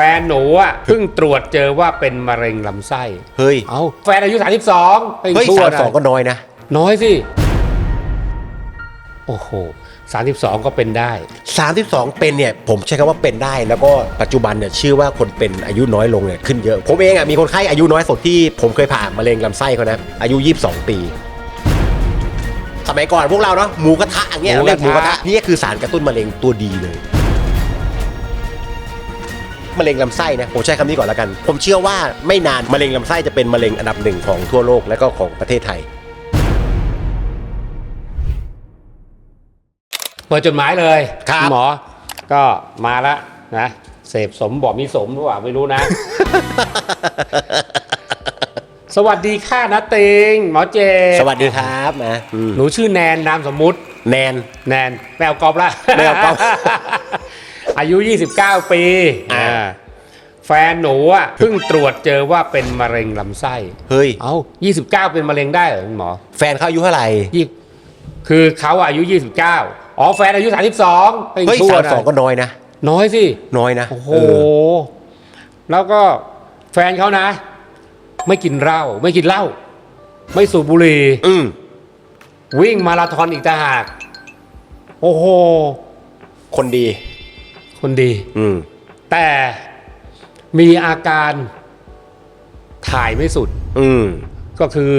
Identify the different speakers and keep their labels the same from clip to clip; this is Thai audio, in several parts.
Speaker 1: แฟนหนูอะเพิ่งตรวจเจอว่าเป็นมะเร็งลำไส้
Speaker 2: เฮ้ย
Speaker 1: เอาแฟนอายุ 32ไป
Speaker 2: เฮ้ย
Speaker 1: ชั่ว
Speaker 2: สาม
Speaker 1: หน่
Speaker 2: สองก็น้อยนะ
Speaker 1: น้อยสิ โอ้โห 32 ก็เป็นได้
Speaker 2: 32 เป็นเนี่ย ผมใช้คำว่าเป็นได้ แล้วก็ปัจจุบันเนี่ยชื่อว่าคนเป็นอายุน้อยลงเนี่ยขึ้นเยอะ ผมเองอะมีคนไข้อายุน้อยสุดที่ผมเคยผ่ามะเร็งลำไส้เขานะอายุ 22 ปี สมัยก่อนพวกเราเนาะหมูกระทะอย่างเงี้ย
Speaker 1: หมูกระทะ
Speaker 2: เรียกหมูกระทะนี่คือสารกระตุ้นมะเร็งตัวดีเลย มะเร็งลำไส้นะผมใช้คำนี้ก่อนแล้วกัน ผมเชื่อว่าไม่นานมะเร็งลำไส้จะเป็นมะเร็งอันดับหนึ่งของทั่วโลกและก็ของประเทศไทย
Speaker 1: เปิดจดหมายเลย
Speaker 2: ครับ
Speaker 1: ณหมอ ก็มาแล้วนะ เสพสมบอกมีสมหรือเปล่าไม่รู้นะ สวัสดีค่ะนะเติง หมอเจ
Speaker 2: สวัสดีครับนะอืม
Speaker 1: หนูชื่อแนนนามสมมุติ
Speaker 2: แนน
Speaker 1: แนนแมวกอบละ
Speaker 2: แมวก๊อฟ
Speaker 1: อายุ 29 ปี
Speaker 2: อ่า
Speaker 1: อ่าแฟนหนูอะเพิ่งตรวจเจอว่าเป็นมะเร็งลำไส้
Speaker 2: เฮ้ย
Speaker 1: เอ้า29 เป็นมะเร็งได้เหรอคุณหมอ
Speaker 2: แฟนเขาอายุเท่าไหร่
Speaker 1: ยี่คือเขาอายุ 29 อ๋อแฟนอายุ 32เป็น
Speaker 2: เฮ้ย
Speaker 1: ชั่ว
Speaker 2: สาม
Speaker 1: หน่
Speaker 2: สอง
Speaker 1: อย
Speaker 2: ก็น้อยนะ
Speaker 1: น้อยสิ
Speaker 2: น้อยนะ
Speaker 1: โอ้โห
Speaker 2: เออ
Speaker 1: แล้วก็แฟนเขานะ ไม่กินเหล้าไม่กินเหล้าไม่สูบบุหรี่
Speaker 2: อืม
Speaker 1: วิ่งมาราธอนอีกต่างหาก โอ้โห
Speaker 2: คนดี
Speaker 1: คนดี
Speaker 2: อืม
Speaker 1: แต่มีอาการถ่ายไม่สุด
Speaker 2: อืม
Speaker 1: ก็คือ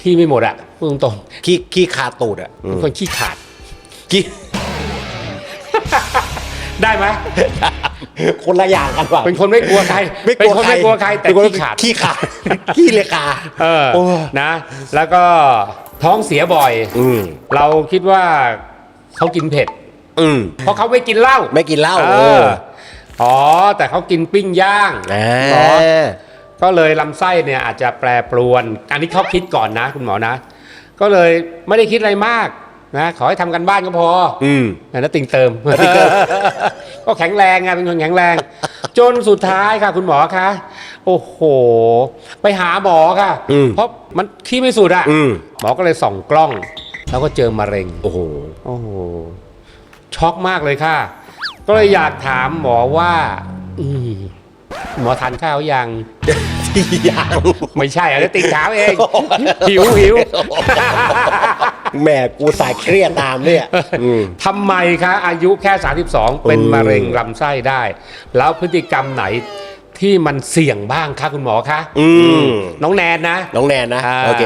Speaker 1: ขี้ไม่หมดอะพูดตรง
Speaker 2: ขี้ขี้คาตูดอะ
Speaker 1: ๆ
Speaker 2: อื
Speaker 1: เป็น
Speaker 2: ม
Speaker 1: คนขี้ขาด
Speaker 2: ขี้
Speaker 1: ได้ไหม
Speaker 2: คนละอย่างกันว่ะ
Speaker 1: เป็นคนไม่กลัวใคร
Speaker 2: ไม่ก
Speaker 1: เป็น
Speaker 2: ลัว
Speaker 1: คน
Speaker 2: ใคร
Speaker 1: ไม่กลัวใครแต่
Speaker 2: เป็นคน
Speaker 1: ขี้ขาด
Speaker 2: ขี้ขาดขี้เลกา
Speaker 1: เออ
Speaker 2: โอ้
Speaker 1: นะ แล้วก็ท้องเสียบ่อย
Speaker 2: อืม
Speaker 1: เราคิดว่าเขากินเผ็ด
Speaker 2: อืม
Speaker 1: เพราะเขาไม่กินเหล้า
Speaker 2: ไม่กินเหล้า
Speaker 1: เอ
Speaker 2: เอ
Speaker 1: อ
Speaker 2: อ
Speaker 1: อ๋อ แต่เขากินปิ้งย่าง
Speaker 2: อ่า
Speaker 1: เหรอก็เลยลำไส้เนี่ยอาจจะแปรปรวน อันนี้เขาคิดก่อนนะ คุณหมอนะ ก็เลยไม่ได้คิดอะไรมากนะขอให้ทำกันบ้านก็พอ
Speaker 2: อืม
Speaker 1: นะติงเติม ก็แข็งแรงไงเป็นคนแข็งแรง จนสุดท้ายค่ะ คุณหมอคะโอ้โห ไปหาหมอค่ะ
Speaker 2: อืม
Speaker 1: เพราะมันขี้ไม่สุดอะ
Speaker 2: อืม
Speaker 1: หมอก็เลยส่องกล้อง แล้วก็เจอมะเร็ง
Speaker 2: โอ้โห
Speaker 1: โอ้โห ช็อกมากเลยค่ะ ก็เลยอยากถามหมอว่าอืมหมอทานข้าวยัง
Speaker 2: ยัง
Speaker 1: ไม่ใช่อะไรติงถามเอง หิวหิว
Speaker 2: แหม่กูสายเครียดตามเนี่ยอืม
Speaker 1: ทำไมคะอายุแค่ 32 เป็น
Speaker 2: เออ
Speaker 1: มะเร็งลำไส้ได้ แล้วพฤติกรรมไหนที่มันเสี่ยงบ้างคะคุณหมอคะ
Speaker 2: อืม
Speaker 1: น้องแนนนะ
Speaker 2: น้องแนนนะ
Speaker 1: อ่า
Speaker 2: โอเค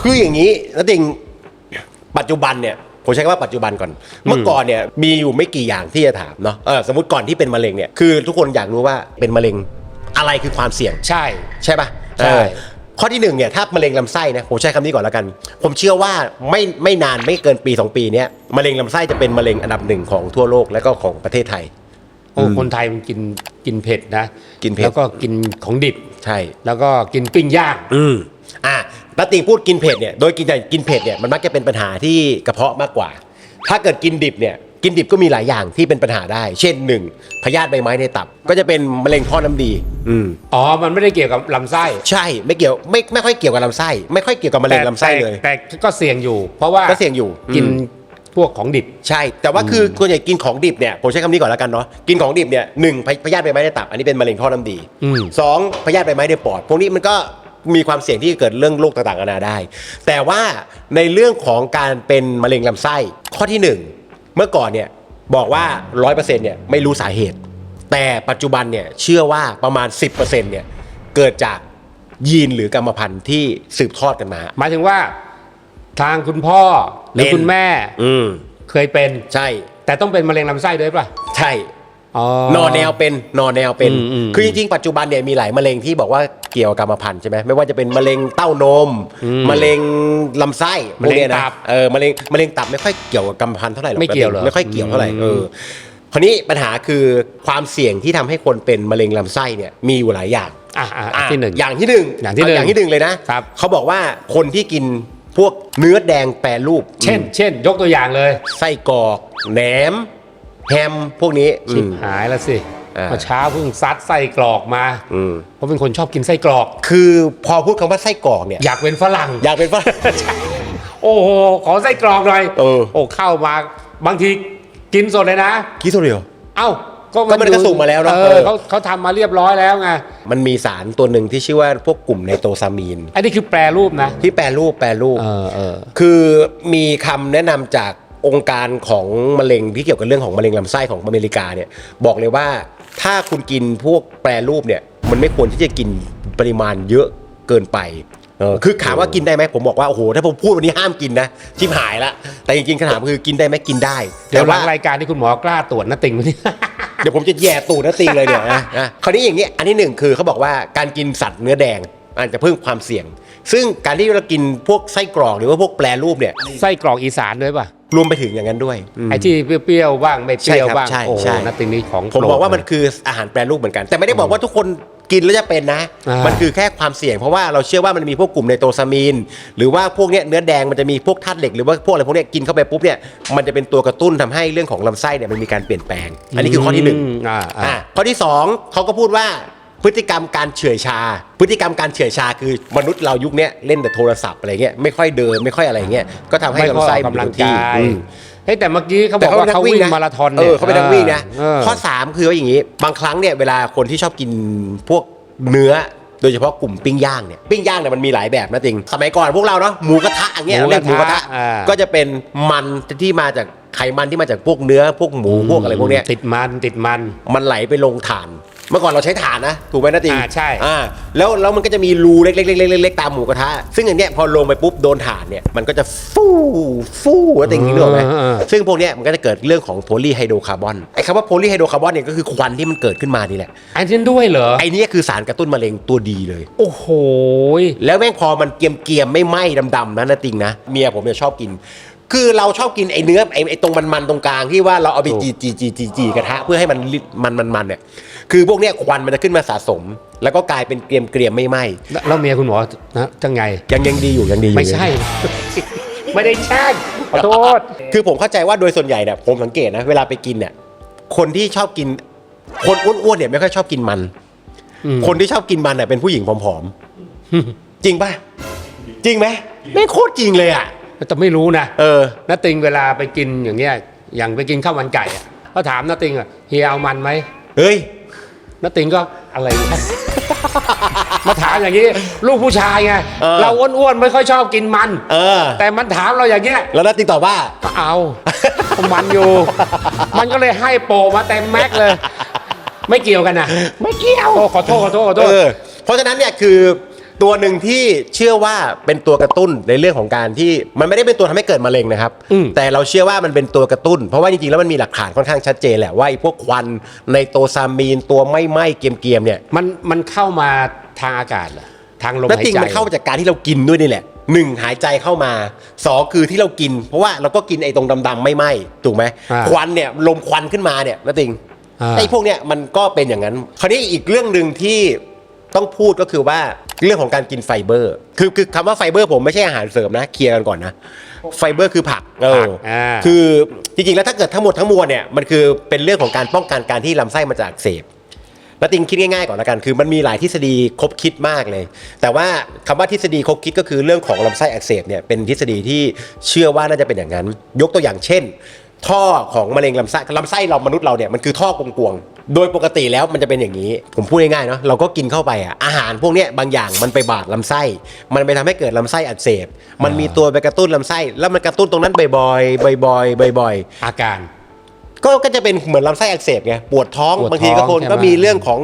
Speaker 2: คืออย่างนี้แล้วจริงปัจจุบันเนี่ย ผมใช้คำว่าปัจจุบันก่อน เมื่อก่อนเนี่ยมีอยู่ไม่กี่อย่างที่จะถามเนาะเออสมมติก่อนที่เป็นมะเร็งเนี่ยคือทุกคนอยากรู้ว่าเป็นมะเร็งอะไรคือความเสี่ยง
Speaker 1: ใช่
Speaker 2: ใช่ปะ
Speaker 1: ใช่
Speaker 2: เออข้อที่หนึ่งเนี่ยถ้ามะเร็งลำไส้นะผมใช้คำนี้ก่อนแล้วกัน ผมเชื่อว่าไม่ไม่นานไม่เกินปี2ปีเนี้ยมะเร็งลำไส้จะเป็นมะเร็งอันดับหนึ่งของทั่วโลกและก็ของประเทศไทย
Speaker 1: โอ้คนไทยมันกินกินเผ็ดนะ
Speaker 2: กินเผ็ด
Speaker 1: แล้วก็กินของดิบ
Speaker 2: ใช่
Speaker 1: แล้วก็กินปิ้งย่าง
Speaker 2: อืมอะ นัตติงพูดกินเผ็ดเนี่ยโดยกินแต่กินเผ็ดเนี่ยมันมักจะเป็นปัญหาที่กระเพาะมากกว่า ถ้าเกิดกินดิบเนี่ยกินดิบก็มีหลายอย่างที่เป็นปัญหาได้ เช่นหนึ่งพยาธิใบไม้ในตับ ก็จะเป็นมะเร็งท่อน้ำดี อืม
Speaker 1: อ๋อ มันไม่ได้เกี่ยวกับลำไส้
Speaker 2: ใช่ไม่เกี่ยวไม่ไม่ค่อยเกี่ยวกับลำไส้ ไม่ค่อยเกี่ยวกับมะเร็งลำไส้เลย
Speaker 1: แต่แต่ก็เสี่ยงอยู่ เพราะว่า
Speaker 2: ก็เสี่ยงอยู่
Speaker 1: กิน
Speaker 2: อืม
Speaker 1: พวกของดิบ
Speaker 2: ใช่ แต่ว่าคือคนใหญ่กินของดิบเนี่ยผมใช้คำนี้ก่อนแล้วกันเนาะกินของดิบเนี่ยหนึ่งพพยาธิใบไม้ในตับ อันนี้เป็นมะเร็งท่อน้ำดี
Speaker 1: อืม
Speaker 2: สองพยาธิใบไม้ในปอด พวกนี้มันก็ มีความเสี่ยงที่จะเกิดเรื่องโรคต่างๆนานาได้ แต่ว่าในเรื่องของการเป็นมะเร็งลำไส้ข้อที่หนึ่งเมื่อก่อนเนี่ยบอกว่า 100%เนี่ยไม่รู้สาเหตุ แต่ปัจจุบันเนี่ยเชื่อว่าประมาณ 10%เนี่ยเกิดจากยีนหรือกรรมพันธุ์ที่สืบทอดกันมา
Speaker 1: หมายถึงว่า ทางคุณพ่อหรือ
Speaker 2: เป็น
Speaker 1: คุณแม่
Speaker 2: อืม
Speaker 1: เคยเป็น
Speaker 2: ใช่
Speaker 1: แต่ต้องเป็นมะเร็งลำไส้ด้วยป่ะ
Speaker 2: ใช่
Speaker 1: อ๋อ
Speaker 2: นอแนวเป็นนอแนวเป็น
Speaker 1: อืมอืม
Speaker 2: คือจริงๆปัจจุบันเนี่ยมีหลายมะเร็งที่บอกว่าเกี่ยวกับกรรมพันธุ์ใช่ไหมไม่ว่าจะเป็นมะเร็งเต้านม
Speaker 1: อืม
Speaker 2: มะเร็งลำไส้พวกนี้
Speaker 1: มะเร็งตั
Speaker 2: นะ
Speaker 1: บ
Speaker 2: เออมะเร็งมะเร็งตับไม่ค่อยเกี่ยวกับกรรมพันธุ์เท่าไหร่หรอก
Speaker 1: ไม่เกี่ยวเหรอ
Speaker 2: ไม่ค่อยเกี่ยวเท่าไหร่
Speaker 1: อืม
Speaker 2: เออคราวนี้ปัญหาคือความเสี่ยงที่ทำให้คนเป็นมะเร็งลำไส้เนี่ยมีอยู่หลายอย่าง
Speaker 1: อะอะ
Speaker 2: อะ
Speaker 1: ที่หนึ่ง
Speaker 2: อย่างที่หนึ่ง
Speaker 1: อย่างที่หนึ่ง
Speaker 2: เอย่างที่หนึ่งเลยนะครับเขาบอกว่าคนที่กินพวกเนื้อแดงแปรรูป
Speaker 1: เช่น เช่น ยกตัวอย่างเลย
Speaker 2: ไส้กรอกแหนม แฮมพวกนี้
Speaker 1: ชิบ
Speaker 2: อืม
Speaker 1: หายแล้วสิ
Speaker 2: อ่า
Speaker 1: เมื่อเช้าเพิ่งซัดไส้กรอกมา
Speaker 2: อืม
Speaker 1: เพราะเป็นคนชอบกินไส้กรอก
Speaker 2: คือพอพูดคำว่าไส้กรอกเนี่ย
Speaker 1: อยากเป็นฝรั่ง
Speaker 2: อยากเป็นฝรั่ง
Speaker 1: โอ้โห ขอไส้กรอกหน่อย
Speaker 2: เออ
Speaker 1: โอ้เข้ามาบางทีกินสดเลยนะ
Speaker 2: คิดตัวเดียว
Speaker 1: เอ้า
Speaker 2: ก็มันก็สุ่มมาแล้วเนอะ
Speaker 1: เอ
Speaker 2: เอ
Speaker 1: อ
Speaker 2: อ
Speaker 1: เขาเขาทำมาเรียบร้อยแล้วไง
Speaker 2: มันมีสารตัวหนึ่งที่ชื่อว่าพวกกลุ่มไนโตรซามีน
Speaker 1: อันนี้คือแปรรูปนะ
Speaker 2: ที่แปรรูปแปรรูป
Speaker 1: เออเออ
Speaker 2: คือมีคำแนะนำจาก องค์การของมะเร็งที่เกี่ยวกับเรื่องของมะเร็งลำไส้ของอเมริกาเนี่ยบอกเลยว่าถ้าคุณกินพวกแปรรูปเนี่ยมันไม่ควรที่จะกินปริมาณเยอะเกินไปเออคือถามว่ากินได้ไหมผมบอกว่าโอ้โหถ้าผมพูดวันนี้ห้ามกินนะชิบหายละแต่จริงๆคำถามคือกินได้ไหมกินได้
Speaker 1: เดี๋ยวหลั
Speaker 2: ว่าง
Speaker 1: รายการที่คุณหมอกล้าตรวจนะติงวันนี้
Speaker 2: เดี๋ยวผมจะแย่ตูดนะติงเลยเนี่ยนะนะคราวนี้อย่างนี้อันที่หนึ่งคือเขาบอกว่าการกินสัตว์เนื้อแดงอาจจะเพิ่มความเสี่ยง ซึ่งการที่เรากินพวกไส้กรอกหรือว่าพวกแปรรูปเนี่ย
Speaker 1: ไส้กรอกอีสานด้วยป่ะ
Speaker 2: รวมไปถึงอย่างนั้นด้วยอืม
Speaker 1: ไอ้ที่เปรี้ยวๆบ้างไม่เปรี้ยวบ้าง
Speaker 2: ใช่ครับใช่
Speaker 1: โอ้โห
Speaker 2: ใช่
Speaker 1: นัตติงนี่ของ
Speaker 2: ผม
Speaker 1: โปรด
Speaker 2: บอกว่ามันคืออาหารแปรรูปเหมือนกัน แต่ไม่ได้บอกว่าทุกคนกินแล้วจะเป็นนะ
Speaker 1: อ่ามั
Speaker 2: มันคือแค่ความเสี่ยง เพราะว่าเราเชื่อว่ามันมีพวกกลุ่มไนโตรซามีน หรือว่าพวกเนี้ยเนื้อแดงมันจะมีพวกธาตุเหล็กหรือว่าพวกอะไรพวกเนี้ยกินเข้าไปปุ๊บเนี่ยมันจะเป็นตัวกระตุ้นทำให้เรื่องของลำไส้เนี่ยมันมีการเปลี่ยนแปลง อันนี้คือข้อที่หนึ่ง
Speaker 1: มอ่าอ่า
Speaker 2: อะข้อที่สองเขาก็พูดว่า พฤติกรรมการเฉื่อยชา พฤติกรรมการเฉื่อยชาคือมนุษย์เรายุคเนี้ยเล่นแต่โทรศัพท์อะไรเงี้ยไม่ค่อยเดินไม่ค่อยอะไรเงี้ยก็ทำให้
Speaker 1: ไม่ค่อย
Speaker 2: ลำไส้
Speaker 1: ออกกำลัง
Speaker 2: มันที่
Speaker 1: กาย
Speaker 2: อืม
Speaker 1: เฮ้ยแต่เมื่อกี้เขา
Speaker 2: แต่
Speaker 1: บอกว่าเขาวิ่ง
Speaker 2: นะ
Speaker 1: มาราธอน
Speaker 2: เอ
Speaker 1: เนี่ย
Speaker 2: อเขาเป็นนักวิ่งนะ
Speaker 1: เออ
Speaker 2: ข้อ 3 คือว่าอย่างนี้ บางครั้งเนี่ยเวลาคนที่ชอบกินพวกเนื้อ โดยเฉพาะกลุ่มปิ้งย่างเนี่ยปิ้งย่างเนี่ยมันมีหลายแบบนะจริงสมัยก่อนพวกเราเนาะหมูกระทะอย่างเงี้ย
Speaker 1: หมู
Speaker 2: เรา
Speaker 1: ก
Speaker 2: เรีย
Speaker 1: ระ
Speaker 2: กหมูกระ
Speaker 1: ทะ
Speaker 2: ทะ
Speaker 1: อ่า
Speaker 2: ก็จะเป็นมันที่มาจากไขมันที่มาจากพวกเนื้อพวกหมูพวกอะไรพวกเนี้ย
Speaker 1: ติดมันติดมัน
Speaker 2: มันไหลไปลงถ่าน เมื่อก่อนเราใช้ถ่านนะถูกไหมนะจริง
Speaker 1: อ่าใช่
Speaker 2: อ่าแล้วแล้วมันก็จะมีรูเล็กๆๆๆๆตามหมูกระทะซึ่งอันเนี้ยพอลงไปปุ๊บโดนถ่านเนี่ยมันก็จะฟู่ฟู่แล้วติงนี้หรอกไหม
Speaker 1: เออเออ
Speaker 2: ซึ่งพวกเนี้ยมันก็จะเกิดเรื่องของโพลีไฮโดรคาร์บอนไอ้คำว่าโพลีไฮโดรคาร์บอนเนี่ยก็คือควันที่มันเกิดขึ้นมานี่แหละ
Speaker 1: อันนี้ด้วยเหรอ
Speaker 2: ไอ้เนี่ยคือสารกระตุ้นมะเร็งตัวดีเลย
Speaker 1: โอ้โห
Speaker 2: แล้วแม่งพอมันเกรียมๆไม่ไหม้ดำๆนะนะติงนะเมียผมเนี่ยชอบกิน คือเราชอบกินไอ้เนื้อไอ้ไอ้ตรงมันๆตรงกลางที่ว่าเราเอาไป
Speaker 1: ถู
Speaker 2: จี
Speaker 1: ก
Speaker 2: จีจีจีจีกระทะเพื่อให้มันลิมันมันมันเนี่ยคือพวกเนี้ยควันมันจะขึ้นมาสะสม แล้วก็กลายเป็นเกรียมเกรียมๆไม่ไหม้
Speaker 1: แล้วแล้วเมียคุณหมอนะจังไง
Speaker 2: ยังยังดีอยู่ยังดีอยู่
Speaker 1: ไม่ใช่ ไม่ได้แช่งขอโทษ
Speaker 2: คือผมเข้าใจว่าโดยส่วนใหญ่เนี่ยผมสังเกตนะเวลาไปกินเนี่ยคนที่ชอบกิน คนอ้วนๆเนี่ยไม่ค่อยชอบกินมัน
Speaker 1: อืม
Speaker 2: คนที่ชอบกินมันเนี่ยเป็นผู้หญิงผอมๆ จริงป่ะ จริงไหมแม่งโคตรจริงเลยอะ
Speaker 1: แต่ไม่รู้นะ
Speaker 2: เออ
Speaker 1: นาติงเวลาไปกินอย่างเงี้ย อย่างไปกินข้าวมันไก่อะเขาถามนาติงอะเฮียเอามันไหม
Speaker 2: เฮ้ย
Speaker 1: นาติงก็อะไรวะมาถามอย่างนี้ ลูกผู้ชายไง
Speaker 2: เออ
Speaker 1: เราอ้วนๆไม่ค่อยชอบกินมัน
Speaker 2: เออ
Speaker 1: แต่มันถามเราอย่างเงี้ย
Speaker 2: แล้วนัตติงตอบว่า
Speaker 1: ก็เอา มันอยู่ มันก็เลยให้โปรมาเต็มแม็กเลย ไม่เกี่ยวกันนะ
Speaker 2: ไม่เกี่ยว
Speaker 1: โอ้ขอโทษขอโทษขอโท
Speaker 2: เอ
Speaker 1: ษ
Speaker 2: อ เพราะฉะนั้นเนี่ยคือ ตัวหนึ่งที่เชื่อว่าเป็นตัวกระตุ้นในเรื่องของการที่มันไม่ได้เป็นตัวทำให้เกิดมะเร็งนะครับ
Speaker 1: อืม
Speaker 2: แต่เราเชื่อว่ามันเป็นตัวกระตุ้น เพราะว่าจริงๆแล้วมันมีหลักฐานค่อนข้างชัดเจนแหละว่าไอ้พวกควันในโตซามีนตัวไม่ไหม้เกรียมๆเนี่ย
Speaker 1: มันมันเข้ามาทางอากาศเหรอทางลม
Speaker 2: นั่น
Speaker 1: หาย
Speaker 2: จริง
Speaker 1: ใจ
Speaker 2: มันเข้ามาจากการที่เรากินด้วยนี่แหละหนึ่งหายใจเข้ามาสองคือที่เรากิน เพราะว่าเราก็กินไอ้ตรงดำๆไม่ไหม้ถูกไหม
Speaker 1: อ่า
Speaker 2: ควันเนี่ยลมควันขึ้นมาเนี่ยนั่นจริง
Speaker 1: อ่า
Speaker 2: ไอ้พวกเนี้ยมันก็เป็นอย่างนั้น คราวนี้อีกเรื่องหนึ่งที่ ต้องพูดก็คือว่าเรื่องของการกินไฟเบอร์ คือคือคำว่าไฟเบอร์ผมไม่ใช่อาหารเสริมนะเคลียร์กันก่อนนะ ไฟเบอร์คือผักเออ
Speaker 1: อ่า
Speaker 2: คือจริงๆแล้วถ้าเกิดทั้งหมดทั้งมวลเนี่ยมันคือเป็นเรื่องของการป้องกันการที่ลำไส้มันจะอักเสบแล้วติงคิดง่ายๆก่อนละกันคือมันมีหลายทฤษฎีครบคิดมากเลย แต่ว่าคำว่าทฤษฎีครบคิดก็คือเรื่องของลำไส้อักเสบเนี่ยเป็นทฤษฎีที่เชื่อว่าน่าจะเป็นอย่างนั้น ยกตัวอย่างเช่น ท่อของมะเร็งลำไส้ลำไส้เรามนุษย์เราเนี่ยมันคือท่อกลวงๆโดยปกติแล้วมันจะเป็นอย่างนี้ ผมพูดง่ายๆเนาะเราก็กินเข้าไปอะอาหารพวกเนี้ยบางอย่างมันไปบาดลำไส้ มันไปทำให้เกิดลำไส้อักเสบ มันมีตัวไปกระตุ้นลำไส้ แล้วมันกระตุ้นตรงนั้นบ่อยๆบ่อยๆบ่อยๆ
Speaker 1: อาการ
Speaker 2: ก็ก็จะเป็นเหมือนลำไส้อักเสบไงปวดท้อง
Speaker 1: ปวดท้อง
Speaker 2: บางทีก็คน
Speaker 1: ใช่ไหม
Speaker 2: ก็มีเรื่องของ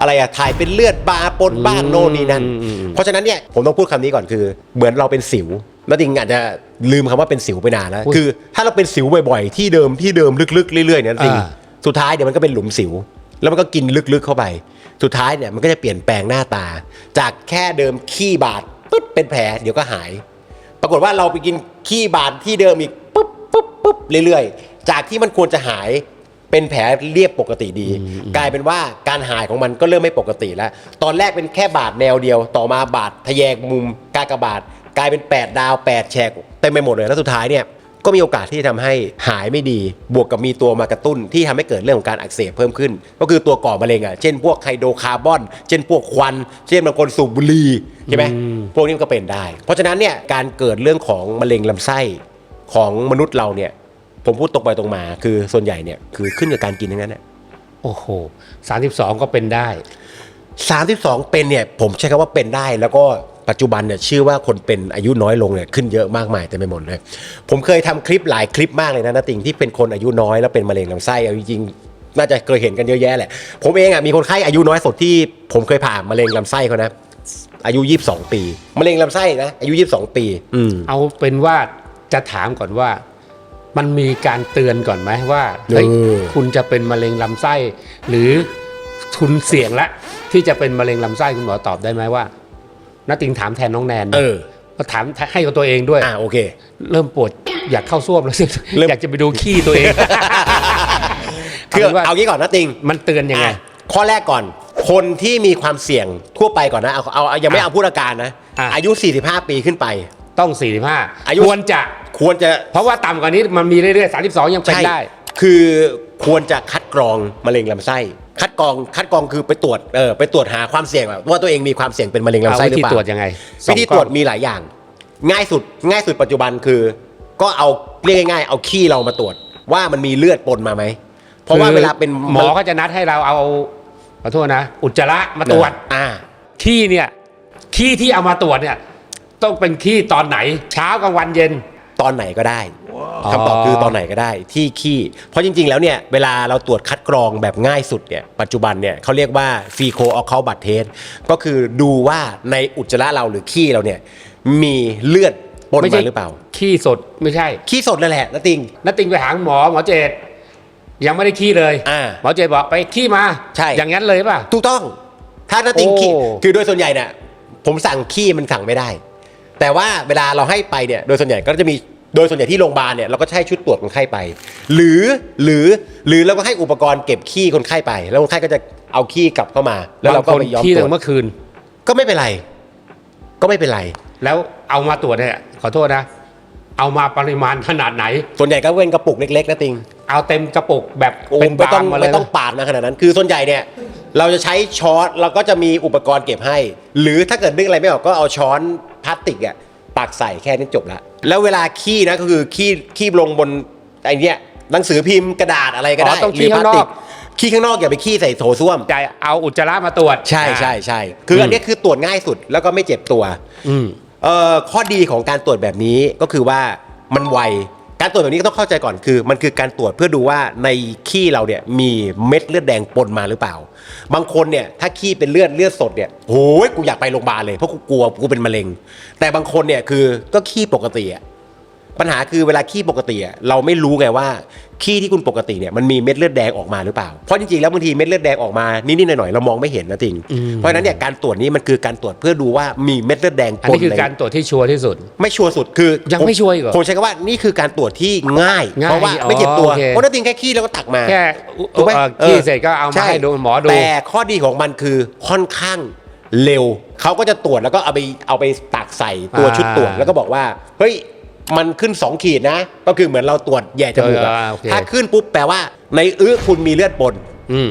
Speaker 2: อะไรอะถ่ายเป็นเลือดบาปนบ้าง
Speaker 1: อืม
Speaker 2: โน่นนี่นั่น
Speaker 1: อืมอืมอืม
Speaker 2: เพราะฉะนั้นเนี่ยผมต้องพูดคำนี้ก่อนคือ เหมือนเราเป็นสิว แล้วจริงอาจจะลืมคำว่าเป็นสิวไปนานแล้ว คือถ้าเราเป็นสิวบ่อยๆ ที่เดิมที่เดิมลึกๆเรื่อยๆเนี่ยจริง
Speaker 1: อ่า
Speaker 2: สุดท้ายเดี๋ยวมันก็เป็นหลุมสิว แล้วมันก็กินลึกๆเข้าไป สุดท้ายเนี่ยมันก็จะเปลี่ยนแปลงหน้าตา จากแค่เดิมขี้บาดปึ๊บเป็นแผลเดี๋ยวก็หาย ปรากฏว่าเราไปกินขี้บาดที่เดิมอีกปุ๊บปุ๊บปุ๊บเรื่อยๆ จากที่มันควรจะหายเป็นแผลเรียบปกติดี กลายเป็นว่าการหายของมันก็เริ่มไม่ปกติแล้ว ตอนแรกเป็นแค่บาดแนวเดียว ต่อมาบาดทะแยงมุมกากบาด กลายเป็น 8 ดาว 8แฉกเต็มไปหมดเลยแล้วสุดท้ายเนี่ยก็มีโอกาสที่จะทำให้หายไม่ดี บวกกับมีตัวมากระตุ้นที่ทำให้เกิดเรื่องของการอักเสบเพิ่มขึ้น ก็คือตัวก่อมะเร็งอะเช่นพวกไฮโดรคาร์บอน เช่นพวกควัน เช่นบางคนสูบบุหรี่ใช่ไหม
Speaker 1: อืม
Speaker 2: พวกนี้มันก็เป็นได้ เพราะฉะนั้นเนี่ยการเกิดเรื่องของมะเร็งลำไส้ของมนุษย์เราเนี่ยผมพูดตรงไปตรงมา คือส่วนใหญ่เนี่ยคือขึ้นกับการกินทั้งนั้นแหละ
Speaker 1: โอ้โหสามสิบสองก็เป็นได้
Speaker 2: 32 เป็นเนี่ยผมใช้คำว่าเป็นได้แล้วก็ ปัจจุบันเนี่ยชื่อว่าคนเป็นอายุน้อยลงเนี่ยขึ้นเยอะมากมายเต็มไปหมดเลย ผมเคยทำคลิปหลายคลิปมากเลยนะนาติงที่เป็นคนอายุน้อยแล้วเป็นมะเร็งลำไส้เอาจริงๆน่าจะเคยเห็นกันเยอะแยะแหละ ผมเองอะมีคนไข้อายุน้อยสุดที่ผมเคยผ่ามะเร็งลำไส้เขานะอายุ 22 ปีมะเร็งลำไส้นะอายุ 22 ปีอืม
Speaker 1: เอาเป็นว่าจะถามก่อนว่า มันมีการเตือนก่อนไหมว่าเฮ้ย
Speaker 2: เออ
Speaker 1: คุณจะเป็นมะเร็งลำไส้ หรือคุณเสี่ยงละที่จะเป็นมะเร็งลำไส้คุณหมอตอบได้ไหมว่า นาติงถามแทนน้องแนนนะ
Speaker 2: เออ
Speaker 1: ก็ถามให้กับตัวเองด้วย
Speaker 2: อ่าโอเค
Speaker 1: เริ่มปวดอยากเข้าส้วมแล้ว
Speaker 2: เริ่ม
Speaker 1: อยากจะไปดูขี้ตัวเอง
Speaker 2: คือ
Speaker 1: เอาเป็นว่า
Speaker 2: เอางี้ก่อนนะติง
Speaker 1: มันเตือนยังไง
Speaker 2: อะข้อแรกก่อน คนที่มีความเสี่ยงทั่วไปก่อนนะเอาเอาเอายังไม่
Speaker 1: อะ
Speaker 2: เอาพูดอาการนะ
Speaker 1: อะ
Speaker 2: อายุ 45 ปีขึ้นไป
Speaker 1: ต้อง
Speaker 2: อายุ
Speaker 1: 45ควรจะ
Speaker 2: ควรจะ
Speaker 1: เพราะว่าต่ำกว่านี้มันมีเรื่อยๆ32 ยังเป็นได้
Speaker 2: คือควรจะคัดกรองมะเร็งลำไส้ คัดกรองคัดกรองคือไปตรวจเออไปตรวจหาความเสี่ยงแบบว่าตัวเองมีความเสี่ยงเป็นมะเร็งลำ
Speaker 1: เอา
Speaker 2: ไส้
Speaker 1: วิ
Speaker 2: หรือ
Speaker 1: ธี
Speaker 2: เปล่า
Speaker 1: ตรวจยังไง
Speaker 2: วิธี
Speaker 1: สองกล้อง
Speaker 2: ตรวจมีหลายอย่าง ง่ายสุดง่ายสุดปัจจุบันคือ ก็เอาเรียกง่ายๆเอาขี้เรามาตรวจ ว่ามันมีเลือดปนมาไหมเพราะว่า
Speaker 1: คือ
Speaker 2: เวลาเป็น
Speaker 1: หมอก็จะนัดให้เราเอาขอโทษนะ อุจจาระมาตรวจ
Speaker 2: อ่า
Speaker 1: ขี้เนี่ยขี้ที่เอามาตรวจเนี่ย ต้องเป็นขี้ตอนไหน เช้ากลางวันเย็น
Speaker 2: ตอนไหนก็ได้
Speaker 1: อ๋อ
Speaker 2: คำตอบคือตอนไหนก็ได้ที่ขี้ เพราะจริง ๆ แล้วเนี่ยเวลาเราตรวจคัดกรองแบบง่ายสุดเนี่ยปัจจุบันเนี่ยเขาเรียกว่าฟีโคออคาบัตเทสก็คือดูว่าในอุจจาระเราหรือขี้เราเนี่ยมีเลือดปน
Speaker 1: ไม่ใช่
Speaker 2: มาหรือเปล่า
Speaker 1: ขี้สดไม่ใช่
Speaker 2: ขี้สดนั่นแหละนะติง
Speaker 1: นัดติงไปหาหมอหมอเจดยังไม่ได้ขี้เลย
Speaker 2: อ่า
Speaker 1: หมอเจดบอกไปขี้มา
Speaker 2: ใช่
Speaker 1: อย่างนั้นเลยป่ะ
Speaker 2: ถูกต้อง ถ้านาติง
Speaker 1: โอ้
Speaker 2: ขี้คือโดยส่วนใหญ่เนี่ยผมสั่งขี้มันสั่งไม่ได้ แต่ว่าเวลาเราให้ไปเนี่ยโดยส่วนใหญ่ก็จะมีโดยส่วนใหญ่ที่โรงพยาบาลเนี่ยเราก็จะให้ชุดตรวจคนไข้ไป หรือหรือหรือเราก็ให้อุปกรณ์เก็บขี้คนไข้ไป แล้วคนไข้ก็จะเอาขี้กลับเข้ามา แล้วเราก็
Speaker 1: บงคน
Speaker 2: ไปย้อม
Speaker 1: ขี้
Speaker 2: ตร
Speaker 1: ตั้
Speaker 2: วจ
Speaker 1: งเมื่อคืน
Speaker 2: ก็ไม่เป็นไร ก็ไม่เป็นไร
Speaker 1: แล้วเอามาตรวจเนี่ยขอโทษนะ เอามาปริมาณขนาดไหน
Speaker 2: ส่วนใหญ่ก็เป็นกระปุกเล็กๆนะติง
Speaker 1: เอาเต็มกระปุกแบบ
Speaker 2: โอ้
Speaker 1: เป็น
Speaker 2: ไม่
Speaker 1: บา
Speaker 2: ต้อง
Speaker 1: งมาเล
Speaker 2: ไม่
Speaker 1: ย
Speaker 2: ต้องปาดมาขนาดนั้น คือส่วนใหญ่เนี่ยเราจะใช้ช้อนเราก็จะมีอุปกรณ์เก็บให้ หรือถ้าเกิดนึกอะไรไม่ออกก็เอาช้อน พลาสติกอะปักใส่แค่นี้จบละแล้วเวลาขี้นะก็คือขี้ขี้ลงบนไอ้เนี้ยหนังสือพิมพ์กระดาษอะไรก็ได้
Speaker 1: อ๋อต้องขี้
Speaker 2: หรืพล
Speaker 1: ข้างนอก
Speaker 2: ขี้ข้างนอกอย่าไปขี้ใส่โถส้วม
Speaker 1: ใจเอาอุจจาระมาตรวจ
Speaker 2: ใช่ใช่ใช่ คืออันเนี้ยคือตรวจง่ายสุดแล้วก็ไม่เจ็บตัว
Speaker 1: อืม
Speaker 2: เอ่อข้อดีของการตรวจแบบนี้ก็คือว่ามันไว การตรวจแบบนี้ก็ต้องเข้าใจก่อนคือ มันคือการตรวจเพื่อดูว่าในขี้เราเนี่ยมีเม็ดเลือดแดงปนมาหรือเปล่า บางคนเนี่ยถ้าขี้เป็นเลือดเลือดสดเนี่ยโอ้ยกูอยากไปโรงพยาบาลเลยเพราะกูกลัวกูเป็นมะเร็ง แต่บางคนเนี่ยคือก็ขี้ปกติอะ ปัญหาคือเวลาขี้ปกติอะเราไม่รู้ไงว่าขี้ที่คุณปกติเนี่ยมันมีเม็ดเลือดแดงออกมาหรือเปล่า เพราะจริงๆแล้วบางทีเม็ดเลือดแดงออกมานิดๆหน่อยๆเรามองไม่เห็นนะจริง
Speaker 1: อืม
Speaker 2: เพราะฉะนั้นเนี่ยการตรวจนี้มันคือการตรวจเพื่อดูว่ามีเม็ดเลือดแดง
Speaker 1: อัน
Speaker 2: ปน
Speaker 1: นี้คือ
Speaker 2: ใน
Speaker 1: การตรวจที่ชัวร์ที่สุด
Speaker 2: ไม่ชัวร์สุดคือ
Speaker 1: ยังไม่ชัวร์อีกเหรอ
Speaker 2: ผมใช้คำว่านี่คือการตรวจที่ง่าย
Speaker 1: ง่าย
Speaker 2: เพราะว่า
Speaker 1: อ๋อ
Speaker 2: ไม่เจ็บตัว
Speaker 1: โอเค
Speaker 2: เพราะนั่นจริงแค่ขี้แล้วก็ตักมา
Speaker 1: แค่
Speaker 2: ถูกไหม
Speaker 1: เอ่อ
Speaker 2: ออ
Speaker 1: ขี้เสร็จก็เอามา
Speaker 2: ช่
Speaker 1: ให้ดูหมอดู
Speaker 2: แต่ข้อดีของมันคือค่อนข้างเร็ว เขาก็จะตรวจแล้วก็เอาไปเอาไปตักใส่ตัว
Speaker 1: อ่า
Speaker 2: ชุดตรวจแล้วก็บอกว่า เฮ้ย มันขึ้น 2 ขีดนะ ก็คือเหมือนเราตรวจแย่จมูกอะ
Speaker 1: เออโอเค
Speaker 2: ถ้าขึ้นปุ๊บแปลว่า ในอื้อคุณมีเลือดปน
Speaker 1: อืม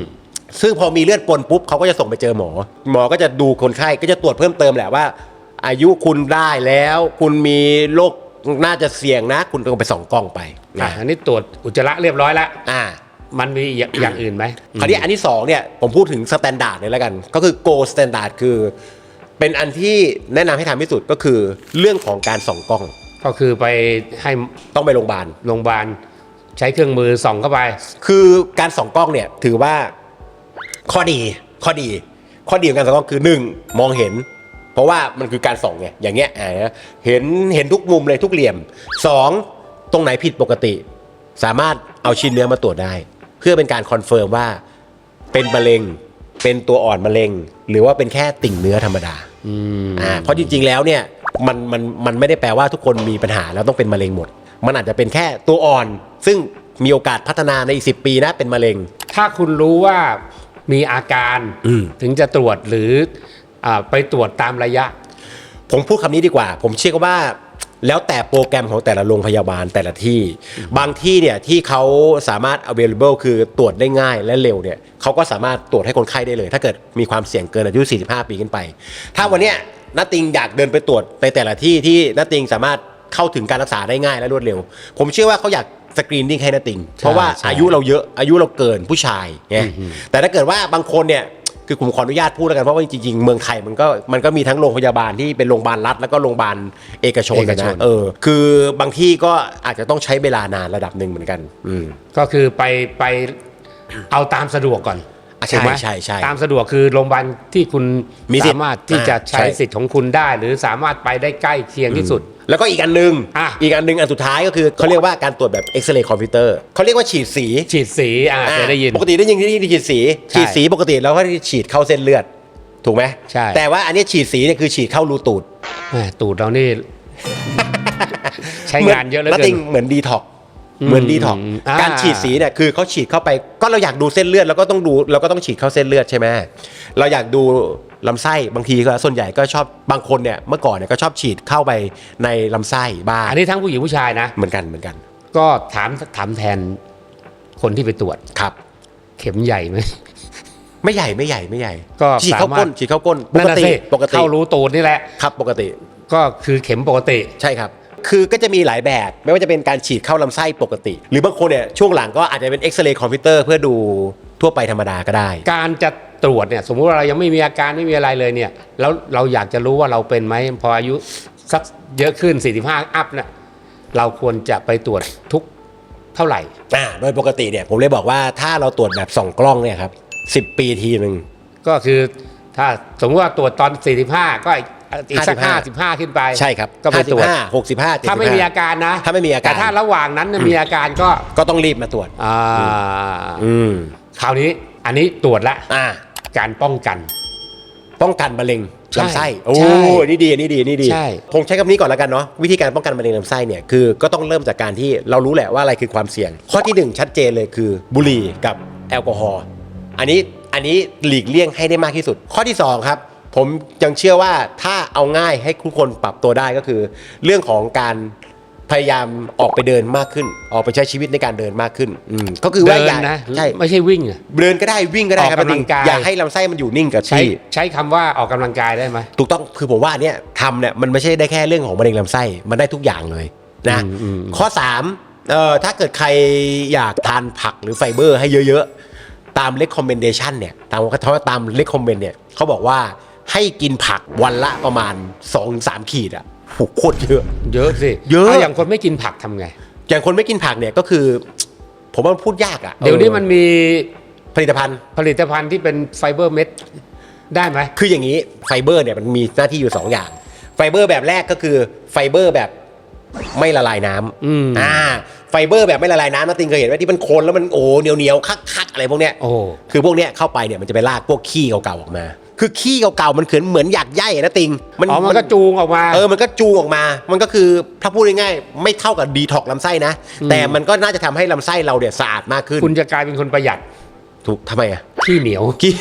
Speaker 2: ซึ่งพอมีเลือดปนปุ๊บเขาก็จะส่งไปเจอหมอ หมอก็จะดูคนไข้ก็จะตรวจเพิ่มเติมแหละว่า อายุคุณได้แล้ว คุณมีโรคน่าจะเสี่ยงนะ คุณต้องไปส่องกล้องไป
Speaker 1: อะ
Speaker 2: นะ
Speaker 1: อันนี้ตรวจอุจจาระเรียบร้อยแล้ว
Speaker 2: อ่า
Speaker 1: มันมีอย่างอย่างอื่นไหม
Speaker 2: คราวนี้อันที่สองเนี่ยผมพูดถึงสแตนดาร์ดเลยแล้วกัน ก็คือ gold standard คือ เป็นอันที่แนะนำให้ทำที่สุดก็คือเรื่องของการส่องกล้อง
Speaker 1: ก็คือไปให้
Speaker 2: ต้องไปโรงพยาบาล
Speaker 1: โรงพยาบาลใช้เครื่องมือส่องเข้าไป
Speaker 2: คือการส่องกล้องเนี่ยถือว่าข้อดีข้อดี ข้อดีของการส่องกล้องคือหนึ่งมองเห็น เพราะว่ามันคือการส่องไงอย่างเงี้ยอ่าเห็นเห็นทุกมุมเลยทุกเหลี่ยมสองตรงไหนผิดปกติ สามารถเอาชิ้นเนื้อมาตรวจได้ เพื่อเป็นการคอนเฟิร์มว่าเป็นมะเร็งเป็นตัวอ่อนมะเร็ง หรือว่าเป็นแค่ติ่งเนื้อธรรมดา
Speaker 1: อืม
Speaker 2: อ่าเพราะจริงๆแล้วเนี่ย มันมันมันไม่ได้แปลว่าทุกคนมีปัญหาแล้วต้องเป็นมะเร็งหมด มันอาจจะเป็นแค่ตัวอ่อน ซึ่งมีโอกาสพัฒนาในอีกสิปีนะเป็นมะเร็ง
Speaker 1: ถ้าคุณรู้ว่ามีอาการ
Speaker 2: อืม
Speaker 1: ถึงจะตรวจหรืออาไปตรวจตามระยะ
Speaker 2: ผมพูดคำนี้ดีกว่า ผมเชื่อว่าแล้วแต่โปรแกรมของแต่ละโรงพยาบาลแต่ละที่ บางที่เนี่ยที่เขาสามารถ available คือตรวจได้ง่ายและเร็วเนี่ยเขาก็สามารถตรวจให้คนไข้ได้เลย ถ้าเกิดมีความเสี่ยงเกินอายุ 45 ปีขึ้นไป ถ้าวันเนี้ย นัตติงอยากเดินไปตรวจในแต่ละที่ที่นัตติงสามารถเข้าถึงการรักษาได้ง่ายและรวดเร็ว ผมเชื่อว่าเขาอยากสกรีนนิ่งให้นาติง เพราะว่า
Speaker 1: ใช่
Speaker 2: อายุเราเยอะอายุเราเกินผู้ชายไงแต่ถ้าเกิดว่าบางคนเนี่ยคือผมขออนุญาตพูดแล้วกันเพราะว่าจริงๆเมืองไทยมันก็มันก็มีทั้งโรงพยาบาลที่เป็นโรงพยาบาลรัฐแล้วก็โรงพยาบาลเอกชน
Speaker 1: เอกชน
Speaker 2: นะเออ คือบางที่ก็อาจจะต้องใช้เวลานานระดับหนึ่งเหมือนกัน อืม
Speaker 1: ก็คือไปไปเอาตามสะดวกก่อน
Speaker 2: อะ ใช่
Speaker 1: ถูกไหม
Speaker 2: ใช่ใช่
Speaker 1: ตามสะดวกคือโรงพยาบาลที่คุณ
Speaker 2: มีสิทธิ์
Speaker 1: สามารถที่จะ
Speaker 2: อ่า
Speaker 1: ใช้
Speaker 2: ใช่
Speaker 1: สิทธิ์ของคุณได้ หรือสามารถไปได้ใกล้เคียงที่สุด
Speaker 2: แล้วก็อีกอันหนึง
Speaker 1: อะ
Speaker 2: อีกอันหนึงอันสุดท้ายก็คือเขาเรียกว่าการตรวจแบบเอ็กซเรย์คอมพิวเตอร์เขาเรียกว่าฉีดสี
Speaker 1: ฉีดสีอ่าเคยได้ยิน
Speaker 2: ปกติได้ยินที่นี่ฉีดสี
Speaker 1: ใช่
Speaker 2: ฉีดสีปกติเราก็ฉีดเข้าเส้นเลือด ถูกไหม
Speaker 1: ใช่
Speaker 2: แต่ว่าอันนี้ฉีดสีเนี่ยคือฉีดเข้ารูตูด
Speaker 1: แหม่ตูดเรานี่ใช้งานเยอะเหลือ
Speaker 2: แล้ว
Speaker 1: เกิ
Speaker 2: ติ
Speaker 1: น
Speaker 2: งเหมือนดีท็อก
Speaker 1: อืม
Speaker 2: เหมือนดีท็อก
Speaker 1: อ่า
Speaker 2: การฉีดสีเนี่ยคือเขาฉีดเข้าไปก็เราอยากดูเส้นเลือดเราก็ต้องดูเราก็ต้องฉีดเข้าเส้นเลือดใช่ไหมเราอยากดูลำไส้บางทีก็ส่วนใหญ่ก็ชอบบางคนเนี่ยเมื่อก่อนเนี่ยก็ชอบฉีดเข้าไปในลำไส้บ้าง
Speaker 1: อันนี้ทั้งผู้หญิงผู้ชายนะ
Speaker 2: เหมือนกันเหมือนกัน
Speaker 1: ก็ถามถามแทนคนที่ไปตรวจ
Speaker 2: ครับ
Speaker 1: เข็มใหญ่ไหม
Speaker 2: ไม่ใหญ่ไม่ใหญ่ไม่ใหญ่
Speaker 1: ก็
Speaker 2: ฉีดเข้า
Speaker 1: สามารถ
Speaker 2: ก้นฉีดเข้าก้นป
Speaker 1: นั่
Speaker 2: ก
Speaker 1: นน่ะ
Speaker 2: ติ
Speaker 1: สิ
Speaker 2: ปกติ
Speaker 1: เข้ารู้ตูดนี่แหละ
Speaker 2: ครับ ปกติ
Speaker 1: ก็คือเข็มปกติ
Speaker 2: ใช่ครับ คือก็จะมีหลายแบบ ไม่ว่าจะเป็นการฉีดเข้าลำไส้ปกติ หรือบางคนเนี่ยช่วงหลังก็อาจจะเป็นเอ็กซเรย์คอมพิวเตอร์เพื่อดูทั่วไปธรรมดาก็ได้
Speaker 1: การจะตรวจเนี่ยสมมุติว่าเรายังไม่มีอาการไม่มีอะไรเลยเนี่ยแล้วเราอยากจะรู้ว่าเราเป็นไหมพออายุสักเยอะขึ้น 45 อัพเนี่ยเราควรจะไปตรวจทุกเท่าไหร่
Speaker 2: อ่าโดยปกติเนี่ยผมเลยบอกว่าถ้าเราตรวจแบบส่องกล้องเนี่ยครับสิปีทีหนึ่ง
Speaker 1: ก็คือถ้าสมมติว่าตรวจตอน 45 ก็อีก สัก
Speaker 2: 55
Speaker 1: 55ขึ้นไป
Speaker 2: ใช่ครับ
Speaker 1: ก็ไปตรวจ
Speaker 2: 55 65
Speaker 1: ถ้าไม่มีอาการนะ
Speaker 2: ถ้าไม่มีอาการ
Speaker 1: แต่ถ้าระหว่างนั้นเนี่ยมีอาการก็
Speaker 2: ก็ต้องรีบมาตรวจ
Speaker 1: อ่า
Speaker 2: อืม
Speaker 1: คราวนี้อันนี้ตรวจละ
Speaker 2: อ่า
Speaker 1: การป้องกัน
Speaker 2: ป้องกันมะเร็ง
Speaker 1: ใช่
Speaker 2: ลำไส้โอ้
Speaker 1: ใช่
Speaker 2: นี่ดีนี่ดีนี่ดี
Speaker 1: ใช่
Speaker 2: ผมใช้คำนี้ก่อนแล้วกันเนาะวิธีการป้องกันมะเร็งลำไส้เนี่ยคือก็ต้องเริ่มจากการที่เรารู้แหละว่าอะไรคือความเสี่ยง ข้อที่หนึ่งชัดเจนเลยคือ บุหรี่กับแอลกอฮอล์อันนี้อันนี้หลีกเลี่ยงให้ได้มากที่สุด ข้อที่สองครับ ผมยังเชื่อว่าถ้าเอาง่ายให้ทุกคนปรับตัวได้ก็คือ เรื่องของการพยายามออกไปเดินมากขึ้น ออกไปใช้ชีวิตในการเดินมากขึ้นอืมก็คือว่า
Speaker 1: เดิ
Speaker 2: อนย่า
Speaker 1: นะ
Speaker 2: ใช่
Speaker 1: ไม่ใช่วิ่งอะ
Speaker 2: เดินก็ได้วิ่งก็ได้ครับ
Speaker 1: ออกกำลังกาย
Speaker 2: อย่าให้ลำไส้มันอยู่นิ่งกับ
Speaker 1: ใช้
Speaker 2: ที่
Speaker 1: ใช้คำว่าออกกำลังกายได้ไหม
Speaker 2: ถูกต้องคือผมว่าเนี่ยทำเนี่ยมันไม่ใช่ได้แค่เรื่องของมะเร็งลำไส้มันได้ทุกอย่างเลยนะ
Speaker 1: อืมอืม
Speaker 2: ข้อ3เอ่อถ้าเกิดใครอยากทานผักหรือไฟเบอร์ให้เยอะๆ ตาม recommendation เนี่ยตามเขาตาม recommend เนี่ยเขาบอกว่า ให้กินผักวันละประมาณ 2-3 ขีดอะโหโคตรเยอะ
Speaker 1: เยอะสิ
Speaker 2: เยอะา
Speaker 1: อย่างคนไม่กินผักทำไง
Speaker 2: อย่างคนไม่กินผักเนี่ยก็คือ ผมว่ามันพูดยากอะ
Speaker 1: เดี๋ยวนี้
Speaker 2: ออ
Speaker 1: มันมี
Speaker 2: ผลิตภัณฑ์
Speaker 1: ผลิตภัณฑ์ที่เป็นไฟเบอร์เม็ดได้ไหม
Speaker 2: คืออย่างนี้ไฟเบอร์เนี่ยมันมีหน้าที่อยู่ 2 อย่าง ไฟเบอร์แบบแรกก็คือไฟเบอร์แบบไม่ละลายน้ำ
Speaker 1: อืม
Speaker 2: อ่าไฟเบอร์แบบไม่ละลายน้ำนะติงเคยเห็นไหมที่มันโคนแล้วมันโอ้เหนียวเหนียวๆคักๆอะไรพวกเนี้ย
Speaker 1: โอ้
Speaker 2: คือพวกเนี้ยเข้าไปเนี่ยมันจะไปลากพวกขี้เก่าๆออกมา คือขี้เก่าๆมันเขินเหมือนอยากใยนะติง
Speaker 1: อ๋อมันก็จูงออกมา
Speaker 2: เออมันก็จูงออกมา มันก็คือถ้าพูดง่ายๆไม่เท่ากับดีท็อกลำไส้นะแต่มันก็น่าจะทำให้ลำไส้เราเนี่ยสะอาดมากขึ้น
Speaker 1: คุณจะกลายเป็นคนประหยัด
Speaker 2: ถูกทำไมอะ
Speaker 1: ขี้เหนียว
Speaker 2: กิน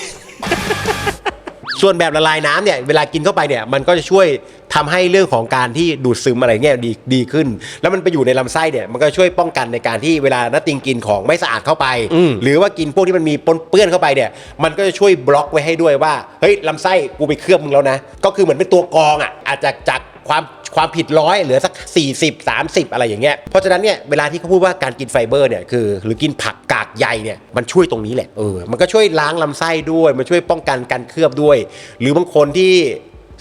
Speaker 2: ส่วนแบบละลายน้ำเนี่ยเวลากินเข้าไปเนี่ยมันก็จะช่วยทำให้เรื่องของการที่ดูดซึมอะไรเงี้ยดีดีขึ้น แล้วมันไปอยู่ในลำไส้เนี่ยมันก็ช่วยป้องกันในการที่เวลานัตติงกินของไม่สะอาดเข้าไป
Speaker 1: อืม
Speaker 2: หรือว่ากินพวกที่มันมีปนเปื้อนเข้าไปเนี่ยมันก็จะช่วยบล็อกไว้ให้ด้วยว่าเฮ้ยลำไส้กูไปเคลือบมึงแล้วนะก็คือเหมือนเป็นตัวกรองอะอาจจะจาก ความความผิดร้อยเหลือสัก 40 30 อะไรอย่างเงี้ยเพราะฉะนั้นเนี่ยเวลาที่เขาพูดว่าการกินไฟเบอร์เนี่ยคือหรือกินผักกากใยเนี่ยมันช่วยตรงนี้แหละเออมันก็ช่วยล้างลำไส้ด้วย มันช่วยป้องกันการเคลือบด้วย หรือบางคนที่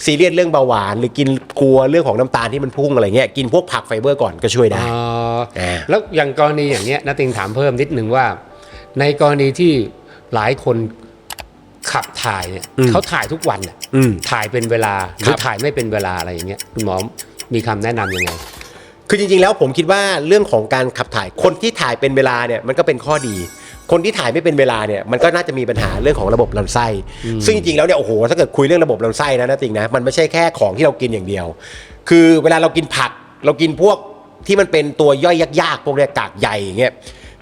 Speaker 2: ซีเรียสเรื่องเบาหวาน หรือกินกลัวเรื่องของน้ำตาลที่มันพุ่งอะไรเงี้ยกินพวกผักไฟเบอร์ก่อนก็ช่วยได้
Speaker 1: อ๋อ
Speaker 2: อ่า
Speaker 1: แล้วอย่างกรณีอย่างเนี้ยนาติงถามเพิ่มนิดหนึ่งว่า ในกรณีที่หลายคน ขับถ่ายเนี่ย
Speaker 2: อืม
Speaker 1: เขาถ่ายทุกวันน่ะ
Speaker 2: อืม
Speaker 1: ถ่ายเป็นเวลาห
Speaker 2: ค
Speaker 1: รื
Speaker 2: รั
Speaker 1: อบถ่ายไม่เป็นเวลาอะไรอย่างเงี้ยคุณหมอมีคำแนะนำยังไง
Speaker 2: คือจริงๆแล้วผมคิดว่าเรื่องของการขับถ่ายคนที่ถ่ายเป็นเวลาเนี่ยมันก็เป็นข้อดี คนที่ถ่ายไม่เป็นเวลาเนี่ยมันก็น่าจะมีปัญหาเรื่องของระบบลำไส้ ซึ่งจริงๆแล้วเนี่ยโอ้โหถ้าเกิดคุยเรื่องระบบลำไส้นะนะจริงนะมันไม่ใช่แค่ของที่เรากินอย่างเดียว คือเวลาเรากินผักเรากินพวกที่มันเป็นตัวย่อยยากๆพวกเนี้ยกากใยอย่างเงี้ย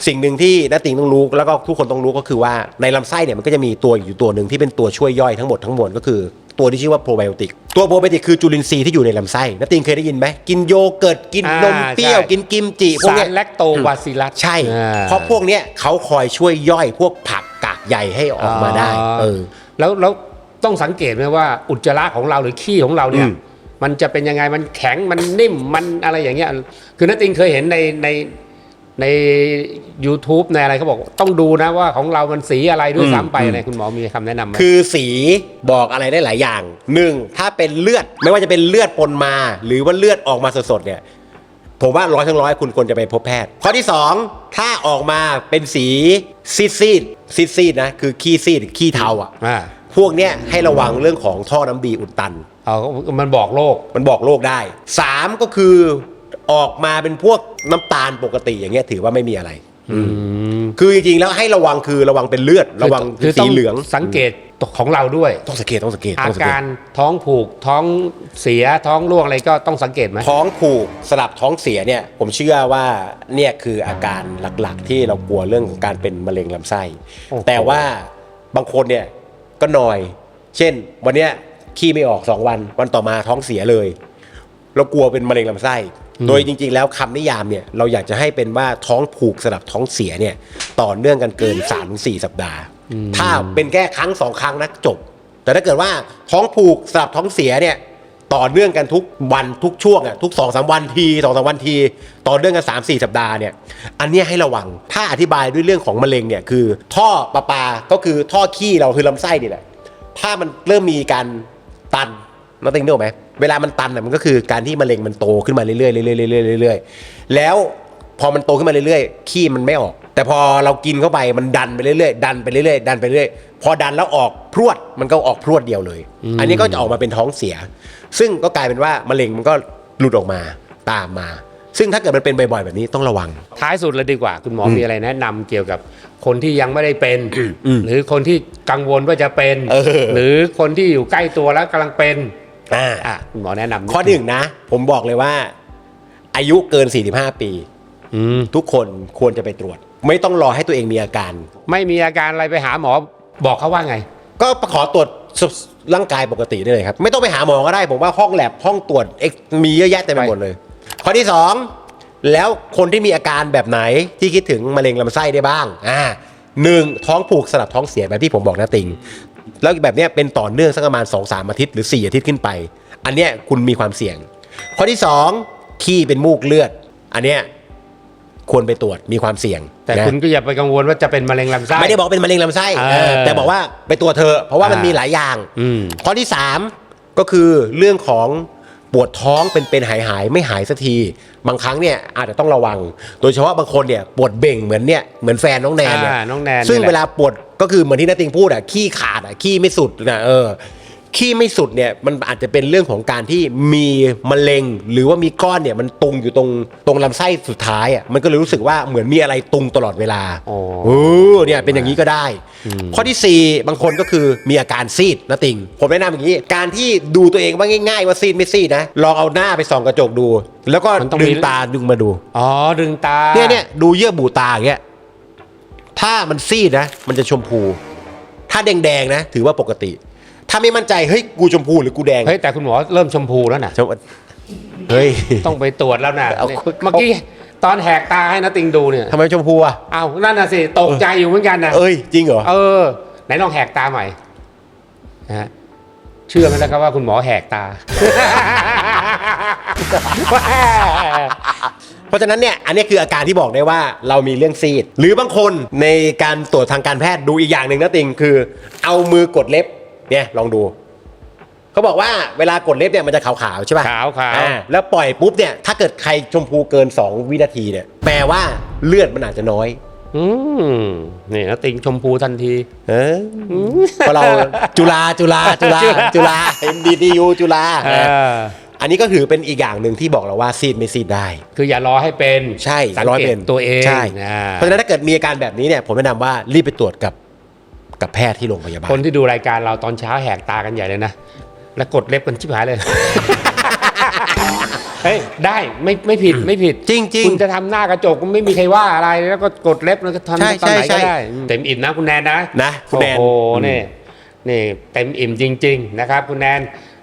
Speaker 2: สิ่งหนึ่งที่นัตติงต้องรู้แล้วก็ทุกคนต้องรู้ก็คือว่าในลำไส้เนี่ยมันก็จะมีตัวอยู่ตัวหนึ่งที่เป็นตัวช่วยย่อยทั้งหมดทั้งมวลก็คือตัวที่ชื่อว่าโปรไบโอติกตัวโปรไบโอติกคือจุลินทรีย์ที่อยู่ในลำไส้นัตติงเคยได้ยินไหมกินโยเกิร์ตกินนม
Speaker 1: อ่า
Speaker 2: เปรี้ยว
Speaker 1: ใช่
Speaker 2: กินกิมจิพวก
Speaker 1: สา
Speaker 2: เนี้
Speaker 1: ร
Speaker 2: ย
Speaker 1: แลคโตบาซิลัส
Speaker 2: ใช่
Speaker 1: อ่า
Speaker 2: เพราะพวกเนี้ยเขาคอยช่วยย่อยพวกผักกากใยให้ออกมาได้เออ
Speaker 1: แล้วแล้วต้องสังเกตไหมว่าอุจจาระของเราหรือขี้ของเราเนี่ย
Speaker 2: อืม
Speaker 1: มันจะเป็นยังไงมันแข็งมันนิ่มมันอะไรอย่างเงี้ยคือนาติงเคยเห็นในใน ใน YouTube ในอะไรเขาบอกต้องดูนะว่าของเรามันสีอะไรด้วยซ้ำไป
Speaker 2: อืม
Speaker 1: อะไรคุณหมอมีคำแนะนำไหม
Speaker 2: คือสีบอกอะไรได้หลายอย่างหนึ่งถ้าเป็นเลือดไม่ว่าจะเป็นเลือดปนมา หรือว่าเลือดออกมาสดๆเนี่ยผมว่าร้อยทั้งร้อยคุณควรจะไปพบแพทย์ ข้อที่ 2 ถ้าออกมาเป็นสีซีดซีดซีดซีดๆนะคือขี้ซีดขี้เทาอะ
Speaker 1: อ่า
Speaker 2: พวกเนี้ยให้ระวังเรื่องของท่อน้ำดีอุดตัน
Speaker 1: เอามันบอกโรค
Speaker 2: มันบอกโรคได้ 3 ก็คือ ออกมาเป็นพวกน้ำตาลปกติอย่างเงี้ยถือว่าไม่มีอะไร
Speaker 1: อืม
Speaker 2: คือจริงๆแล้วให้ระวังคือระวังเป็นเลือดระวัง
Speaker 1: คือ
Speaker 2: สี
Speaker 1: ต้อง
Speaker 2: เหลือง
Speaker 1: สังเกตของเราด้วย
Speaker 2: ต้องสังเกตต้องสังเกต
Speaker 1: อา
Speaker 2: ต้องสังเก
Speaker 1: กา
Speaker 2: ต
Speaker 1: รท้องผูกท้องเสียท้องร่วงอะไรก็ต้องสังเกตไหม
Speaker 2: ท้องผูกสลับท้องเสียเนี่ย ผมเชื่อว่าเนี่ยคืออาการหลักๆ ที่เรากลัวเรื่องของการเป็นมะเร็งลำไส้
Speaker 1: โอ้โห
Speaker 2: แต่ว่าบางคนเนี่ยก็หน่อย เช่น วันเนี้ยขี้ไม่ออก2วันวันต่อมาท้องเสียเลย เรากลัวเป็นมะเร็งลำไส้ โดยจริง ๆ แล้วคำนิยามเนี่ยเราอยากจะให้เป็นว่าท้องผูกสลับท้องเสียเนี่ยต่อเนื่องกันเกิน3-4สัปดาห์ ถ้าเป็นแค่ครั้งสองครั้งนะจบ แต่ถ้าเกิดว่าท้องผูกสลับท้องเสียเนี่ยต่อเนื่องกันทุกวันทุกช่วงอะทุก2อสวันทีสองสามวันที ต่อเนื่องกัน 3 4 สัปดาห์เนี่ยอันเนี้ยให้ระวังถ้าอธิบายด้วยเรื่องของมะเร็งเนี่ยคือ ท่อประปาก็คือท่อขี้เราคือลำไส้นี่แหละถ้ามันเริ่มมีการตันน้องติงนึกออกไหม เวลามันตันน่ะมันก็คือการที่มะเร็งมันโตขึ้นมาเรื่อยๆเรื่อยๆเรื่อยๆเรื่อยๆแล้วพอมันโตขึ้นมาเรื่อยๆขี้มันไม่ออก แต่พอเรากินเข้าไปมันดันไปเรื่อยๆดันไปเรื่อยๆดันไปเรื่อยๆพอดันแล้วออกพรวดมันก็ออกพรวดเดียวเลย อันนี้ก็จะออกมาเป็นท้องเสีย ซึ่งก็กลายเป็นว่ามะเร็งมันก็หลุดออกมาตามมา ซึ่งถ้าเกิดมันเป็นบ่อยๆแบบนี้ต้องระวัง
Speaker 1: ท้ายสุดเลยดีกว่า คุณหมออ
Speaker 2: ม
Speaker 1: มีอะไรแนะนำเกี่ยวกับคนที่ยังไม่ได้เป็น
Speaker 2: อืม
Speaker 1: หรือคนที่กังวลว่าจะเป็น
Speaker 2: เออ
Speaker 1: หรือคนที่อยู่ใกล้ตัวแล้วกำลังเป็น
Speaker 2: อ่า
Speaker 1: อะคุณหมอแนะนำด
Speaker 2: ข้อหนึ่งนะ ผมบอกเลยว่า อายุเกิน 45 ปี
Speaker 1: อืม
Speaker 2: ทุกคนควรจะไปตรวจ ไม่ต้องรอให้ตัวเองมีอาการ
Speaker 1: ไม่มีอาการอะไรไปหาหมอบอกเขาว่าไง
Speaker 2: ก็ขอตรวจร่างกายปกติได้เลยครับ ไม่ต้องไปหาหมอก็ได้ ผมว่าห้องแลบห้องตรวจเอ็กมีเยอะแยะเต็มไปหมดเลย ข้อที่ 2 แล้วคนที่มีอาการแบบไหนที่คิดถึงมะเร็งลำไส้ได้บ้างอ่าหนึ่งท้องผูกสลับท้องเสียแบบที่ผมบอกนะติง แล้วแบบเนี้ยเป็นต่อเนื่องสักประมาณ2อสามอาทิตย์หรือ 4 อาทิตย์ขึ้นไป อันเนี้ยคุณมีความเสี่ยง ข้อที่ 2 ขี้เป็นมูกเลือด อันเนี้ยควรไปตรวจมีความเสี่ยง
Speaker 1: แต่
Speaker 2: นะ
Speaker 1: คุณก็อย่าไปกังวลว่าจะเป็นมะเร็งลำไส้
Speaker 2: ไม่ได้บอกเป็นมะเร็งลำไส้
Speaker 1: เออ
Speaker 2: เออแต่บอกว่าไปตรวจเธอะเพราะว่ามัน
Speaker 1: อ่ามี
Speaker 2: มีหลายอย่าง
Speaker 1: อืม
Speaker 2: ข้อที่ 3 ก็คือเรื่องของ ปวดท้องเป็นเป็นหายหายๆไม่หายสักที บางครั้งเนี่ยอาจจะต้องระวัง โดยเฉพาะบางคนเนี่ยปวดเบ่งเหมือนเนี่ยเหมือนแฟนน้องแนนเนี่ย
Speaker 1: อ่าน้องแนน
Speaker 2: ซึ่ง
Speaker 1: นี่แหละ
Speaker 2: เวลาปวดก็คือเหมือนที่นาติงพูดอะขี้ขาดอะขี้ไม่สุดนะเออ ขี้ไม่สุดเนี่ยมันอาจจะเป็นเรื่องของการที่มีมะเร็ง หรือว่ามีก้อนเนี่ยมันตุงอยู่ตรงตรงลำไส้สุดท้ายอะมันก็เลยรู้สึกว่าเหมือนมีอะไรตุงตลอดเวลา
Speaker 1: อ๋อ
Speaker 2: เออเนี่ยเป็นอย่างนี้ก็ได้ ข้อที่ 4 บางคนก็คือมีอาการซีดนะติงผมแนะนำอย่างนี้การที่ดูตัวเองว่าง่าย ๆ ว่าซีดไม่ซีดนะลองเอาหน้าไปส่องกระจกดู แล้วก็
Speaker 1: มันต้อง
Speaker 2: ดึ
Speaker 1: มี
Speaker 2: งตาดึงมาดู
Speaker 1: อ๋อดึงตา
Speaker 2: เนี่ยเนี่ยดูเยื่อบุตาอย่างเงี้ยถ้ามันซีดนะ มันจะชมพู ถ้าแดงๆนะ ถือว่าปกติ ถ้าไม่มั่นใจเฮ้ยกูชมพูหรือกูแดง
Speaker 1: เฮ้ยแต่คุณหมอเริ่มชมพูแล้วนะ
Speaker 2: ชมเฮ้ย
Speaker 1: ต้องไปตรวจแล้วนะ
Speaker 2: เอา
Speaker 1: เนี่ยเมื่อกี้ตอนแหกตาให้นะติงดูเนี่ย
Speaker 2: ทำไมชมพูอะ
Speaker 1: อ้าวนั่นน่ะสิตกใจอยู่เหมือนกันนะ
Speaker 2: เอ้ยจริงเหรอ
Speaker 1: เออไหนลองแหกตาใหม่นะฮะเชื่อไหมล่ะครับว่าคุณหมอแหกตา
Speaker 2: เพราะฉะนั้นเนี่ยอันนี้คืออาการที่บอกได้ว่าเรามีเรื่องซีด หรือบางคนในการตรวจทางการแพทย์ดูอีกอย่างหนึ่งนะติงคือ เอามือกดเล็บ เนี่ยลองดู เขาบอกว่าเวลากดเล็บเนี่ยมันจะขาวๆใช่ป่ะ
Speaker 1: ขาวขาว
Speaker 2: อ่แล้วปล่อยปุ๊บเนี่ยถ้าเกิดใครชมพูเกิน 2 วินาทีเนี่ยแปลว่าเลือดมันอาจจะน้อย
Speaker 1: อืมนี่นะติงชมพูทันที
Speaker 2: เออเพราะเราจุฬาจุฬาจุฬาจุฬา MDTU จุฬา
Speaker 1: เออ
Speaker 2: อันนี้ก็ถือเป็นอีกอย่างหนึ่งที่บอกเราว่าซีดไม่ซีดได้
Speaker 1: คืออย่ารอให้เป็น
Speaker 2: ใช่
Speaker 1: สัง
Speaker 2: ร้อย
Speaker 1: เก
Speaker 2: เป็
Speaker 1: ต
Speaker 2: น
Speaker 1: ตัวเอง
Speaker 2: ใช่
Speaker 1: อ่า
Speaker 2: เพราะฉะนั้นถ้าเกิดมีอาการแบบนี้เนี่ยผมแนะนำว่ารีบไปตรวจกับ กับแพทย์ที่โรงพยาบาล
Speaker 1: คนที่ดูรายการเราตอนเช้าแหกตากันใหญ่เลยนะ แล้วกดเล็บกันชิบหายเลย เฮ้ยได้ไม่ไม่ผิดไม่ผิด
Speaker 2: จริงจริง
Speaker 1: คุณจะทำหน้ากระจกก็ไม่มีใครว่าอะไรแล้วก็กดเล็บแล้วก็ทำ
Speaker 2: ใช่
Speaker 1: ตอนไหน
Speaker 2: ใช่
Speaker 1: ก็
Speaker 2: ใช่
Speaker 1: ได้เต็มอิ่มนะคุณแนนนะ
Speaker 2: นะคุณแนน
Speaker 1: โอ้โห
Speaker 2: อืม
Speaker 1: นี่นี่เต็มอิ่มจริง ๆ นะครับ คุณแนน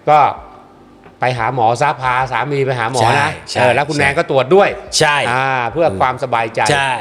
Speaker 1: ก็ไปหาหมอซะพาสามีไปหาหมอนะ
Speaker 2: ใช่ใช่
Speaker 1: เออแล้วคุณ
Speaker 2: ใช่
Speaker 1: แนนก็ตรวจด้วย
Speaker 2: ใช่
Speaker 1: อ่าเพื่อความสบายใจ
Speaker 2: ใช่